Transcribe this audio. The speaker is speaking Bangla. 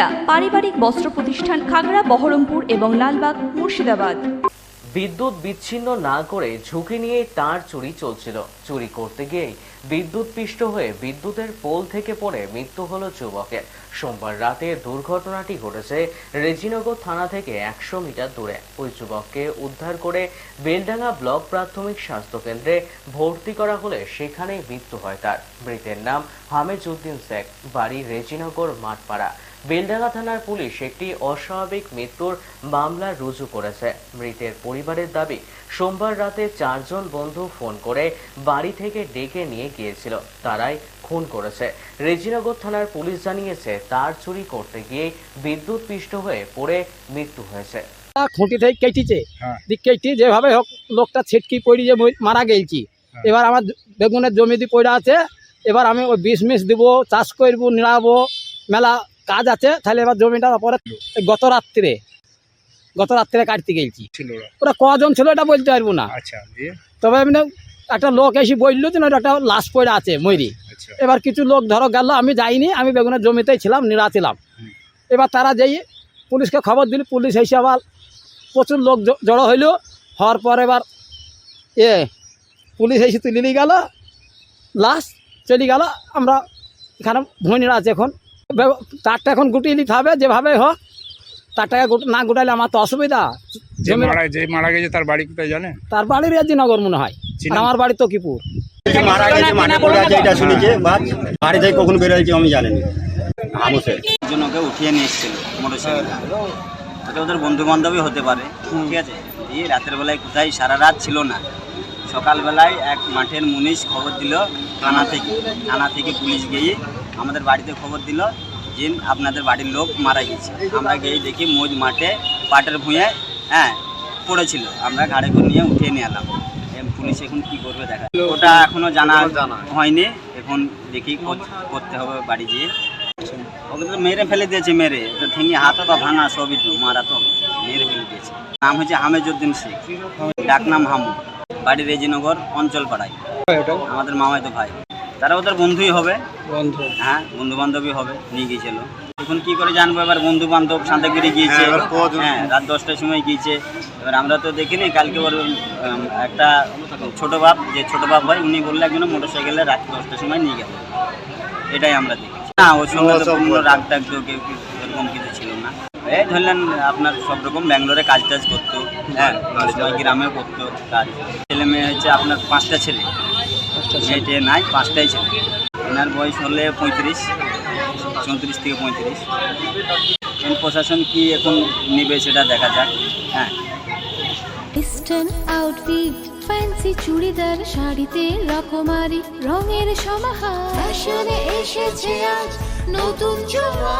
সুবিধা পারিবারিক বস্ত্র প্রতিষ্ঠান খাগড়া, বহরমপুর এবং লালবাগ, মুর্শিদাবাদ। বিদ্যুৎ বিচ্ছিন্ন না করে ঝুঁকি নিয়ে তার চুরি চলছিল। চুরি করতে গিয়েই বিদ্যুৎ পিষ্ট হয়ে বিদ্যুতের পোল থেকে পড়ে মৃত্যু হলো যুবকের। সোমবার রাতে দুর্ঘটনাটি ঘটেছে রেজিনগর থানা থেকে একশো মিটার দূরে। ওই যুবককে উদ্ধার করে বেলডাঙ্গা ব্লক প্রাথমিক স্বাস্থ্য কেন্দ্রে ভর্তি করা হলে সেখানেই মৃত্যু হয় তার। মৃতের নাম হামেজ উদ্দিন শেখ, বাড়ি রেজিনগর, মাঠপাড়া। বেলডাঙ্গা থানার পুলিশ একটি অস্বাভাবিক মৃত্যুর মামলা রুজু করেছে। মৃতের পরিবারের দাবি সোমবার রাতে চারজন বন্ধু ফোন করে বাড়ি থেকে ডেকে নিয়ে গিয়েছিল। তারাই খুন করেছে। রেজিনগর থানার পুলিশ জানিয়েছে তার চুরি করতে গিয়ে বিদ্যুৎ পিষ্ট হয়ে পড়ে মৃত্যু হয়েছে। তা খুঁটি থেকে কেটেছে। হ্যাঁ। কেটে যেভাবে হোক লোকটা ছিটকি পড়ি যে মারা গেছি হ্যাঁ। এবার আমার বেগুনের জমি দিয়ে পড়ে আছে। এবার আমি ওই বিষ মিশ দিব চাষ করব নিড়াবো মেলা কাজ আছে তাহলে এবার জমিটার পরে গত রাত্রে গত রাত্রে কাটতে গেছি। ওরা। কজন ছিল এটা বলতে পারব না। আচ্ছা তবে এমনি একটা লোক এসে বলল যে একটা লাশ পড়ে আছে ময়ূরি আচ্ছা। এবার কিছু লোক ধরো গেল আমি যাইনি আমি বেগুনের জমিতেই ছিলাম নিড়া ছিলাম এবার তারা যাই পুলিশকে খবর দিল পুলিশ এসে আবার প্রচুর লোক জড়ো হইল। হওয়ার পর এবার এ পুলিশ এসে তুলে নিয়ে গেল লাশ চলে গেল। আমরা এখানে ভুঁইনিরা আছে এখন। তারটা এখন গুটিয়ে নিতে হবে যেভাবে হোক তারটাকে না গুটাইলে আমার তো অসুবিধা। যে মারা যে মারা গেছে তার বাড়ি কোথায় জানেন তার বাড়ি রেজিনগর মনে হয়। আমার বাড়ি তো যে মারা গেছে মাঠে পড়ে আছে এটা শুনেছে বাস বাড়ি থেকে কখন বেরোয়েছে আমি আমসে ওকে উঠিয়ে নিয়ে এসেছিল মোটরসাইকেল ওটা ওদের বন্ধু হতে পারে ঠিক আছে? দিয়ে রাতের বেলায় কোথায় সারা রাত ছিল না। সকালবেলায় এক মাঠের মুনিশ খবর দিল থানা থেকে থানা থেকে পুলিশ গিয়ে আমাদের বাড়িতে খবর দিল যে আপনাদের বাড়ির লোক মারা গেছে। আমরা গিয়ে দেখি মোজ মাঠে পাটের ভুঁয়ে হ্যাঁ পড়েছিল। আমরা ঘাড়ে করে নিয়ে উঠিয়ে নিয়ে এলাম। পুলিশ এখন কি করবে দেখা ওটা এখনও জানা হয়নি। এখন দেখি কর- করতে হবে বাড়ি গিয়ে। ওকে তো মেরে ফেলে দিয়েছে মেরে। তো ঠেঙে হাত পা ভাঙা সবই তো মারা তো মেরে ফেলে দিয়েছে। নাম হচ্ছে হামেজউদ্দিন শেখ। ডাক নাম হামু। বাড়ি রেজিনগর অঞ্চল পাড়ায় আমাদের মামাই তো ভাই। তারা ওদের বন্ধুই হবে। বন্ধু। হ্যাঁ বন্ধু বান্ধবী হবে নিয়ে গিয়েছিল। এখন কি করে জানব? এবার বন্ধু বান্ধব শান্তাগিরি গিয়েছে। হ্যাঁ রাত দশটার সময় গিয়েছে। এবার আমরা তো দেখিনি কালকে ওর একটা ছোট বাপ যে ছোট বাপ হয় উনি বললে একজন মোটর সাইকেলে রাত দশটার সময় নিয়ে গেল। এটাই আমরা দেখি না ওর সঙ্গে তো কোনো রাগ টাগ তো কেউ এরকম কিছু ছিল না। এই ধরলেন আপনার সব রকম ব্যাঙ্গালোরে কাজ টাজ করতো হ্যাঁ সময় গ্রামেও করতো কাজ। ছেলে মেয়ে হচ্ছে আপনার পাঁচটা ছেলে। মেয়েটে নাই পাঁচটাই ছেলে। এনার বয়স হলে পঁয়ত্রিশ চৌত্রিশ থেকে পঁয়ত্রিশ। এখন প্রশাসন কি এখন নেবে সেটা দেখা যাক হ্যাঁ। ইস্টার্ন আউটফিট ফ্যান্সি চুড়িদার শাড়িতে রকমারি রঙের সমাহার। ফ্যাশনে এসেছে আজ নতুন সুনিতা